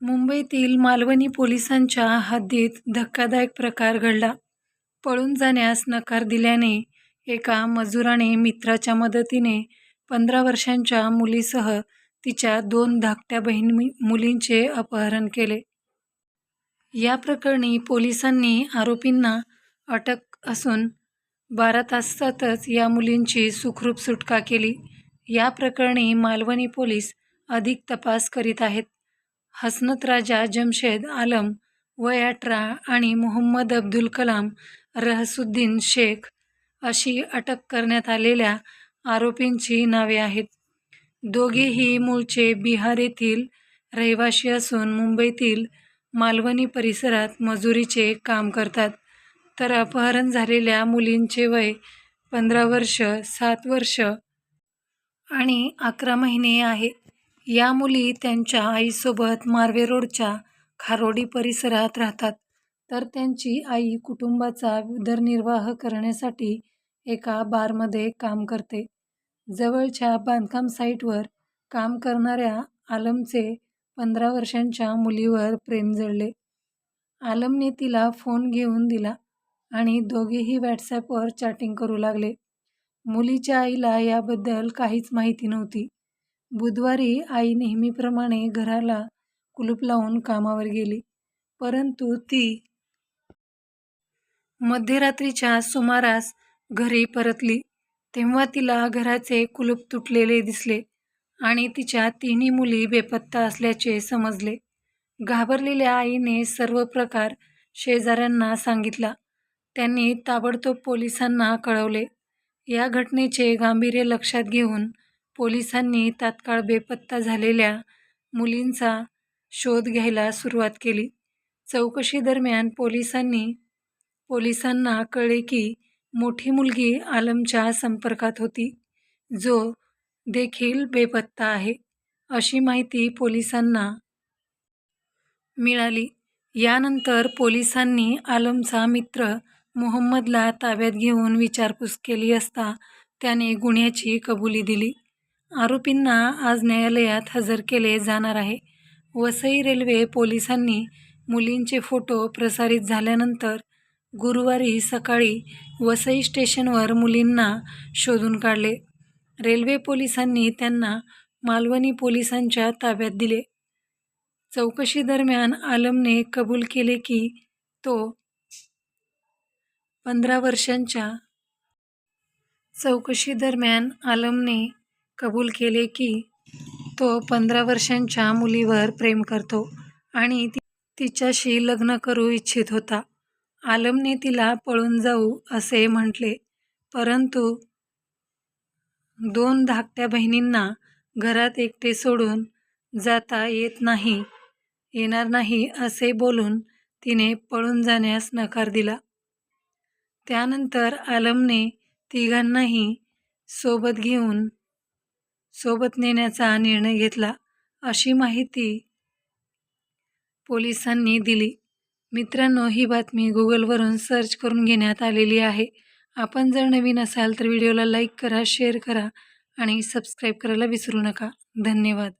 मुंबईतील मालवणी पोलिसांच्या हद्दीत धक्कादायक प्रकार घडला. पळून जाण्यास नकार दिल्याने एका मजुराने मित्राच्या मदतीने पंधरा वर्षांच्या मुलीसह तिच्या दोन धाकट्या बहीण मुलींचे अपहरण केले. या प्रकरणी पोलिसांनी आरोपींना अटक असून बारा तासातच या मुलींची सुखरूप सुटका केली. या प्रकरणी मालवणी पोलीस अधिक तपास करीत आहेत. हसनत राजा जमशेद आलम वय अठरा आणि मोहम्मद अब्दुल कलाम रहसुद्दीन शेख अशी अटक करण्यात आलेल्या आरोपींची नावे आहेत. दोघेही मूळचे बिहार येथील रहिवासी असून मुंबईतील मालवणी परिसरात मजुरीचे काम करतात. तर अपहरण झालेल्या मुलींचे वय पंधरा वर्ष, सात वर्ष आणि अकरा महिने आहेत या मुली त्यांच्या आईसोबत मार्वे रोडच्या खारोडी परिसरात राहतात. तर त्यांची आई कुटुंबाचा उदरनिर्वाह करण्यासाठी एका बारमध्ये काम करते. जवळच्या बांधकाम साईटवर काम करणाऱ्या आलमचे पंधरा वर्षांच्या मुलीवर प्रेम जडले. आलमने तिला फोन घेऊन दिला आणि दोघेही व्हॉट्सॲपवर चॅटिंग करू लागले. मुलीच्या आईला याबद्दल काहीच माहिती नव्हती. बुधवारी आई नेहमीप्रमाणे घराला कुलूप लावून कामावर गेली. परंतु ती मध्यरात्रीच्या सुमारास घरी परतली तेव्हा तिला घराचे कुलूप तुटलेले दिसले आणि तिच्या तिन्ही मुली बेपत्ता असल्याचे समजले. घाबरलेल्या आईने सर्व प्रकार शेजाऱ्यांना सांगितला. त्यांनी ताबडतोब पोलिसांना कळवले. या घटनेचे गांभीर्य लक्षात घेऊन पोलिसांनी तात्काळ बेपत्ता झालेल्या मुलींचा शोध घ्यायला सुरुवात केली. चौकशीदरम्यान पोलिसांनी पोलिसांना कळले की मोठी मुलगी आलमच्या संपर्कात होती, जो देखील बेपत्ता आहे, अशी माहिती पोलिसांना मिळाली. यानंतर पोलिसांनी आलमचा मित्र मोहम्मदला ताब्यात घेऊन विचारपूस केली असता त्याने गुन्ह्याची कबुली दिली. आरोपींना आज न्यायालयात हजर केले जाणार आहे. वसई रेल्वे पोलिसांनी मुलींचे फोटो प्रसारित झाल्यानंतर गुरुवारी सकाळी वसई स्टेशनवर मुलींना शोधून काढले. रेल्वे पोलिसांनी त्यांना मालवणी पोलिसांच्या ताब्यात दिले. चौकशीदरम्यान आलमने कबूल केले की तो पंधरा वर्षांच्या चौकशीदरम्यान आलमने कबूल केले की तो पंधरा वर्षांच्या मुलीवर प्रेम करतो आणि तिच्याशी लग्न करू इच्छित होता. आलमने तिला पळून जाऊ असे म्हटले परंतु दोन धाकट्या बहिणींना घरात एकटे सोडून जाता येत नाही येणार नाही असे बोलून तिने पळून जाण्यास नकार दिला. त्यानंतर आलमने तिघांनाही सोबत घेऊन सोबत नेण्याचा निर्णय घेतला, अशी माहिती पोलिसांनी दिली. मित्रांनो, ही बातमी गुगलवरून सर्च करून घेण्यात आलेली आहे. आपण जर नवीन असाल तर व्हिडिओला लाईक करा, शेअर करा आणि सबस्क्राईब करायला विसरू नका. धन्यवाद.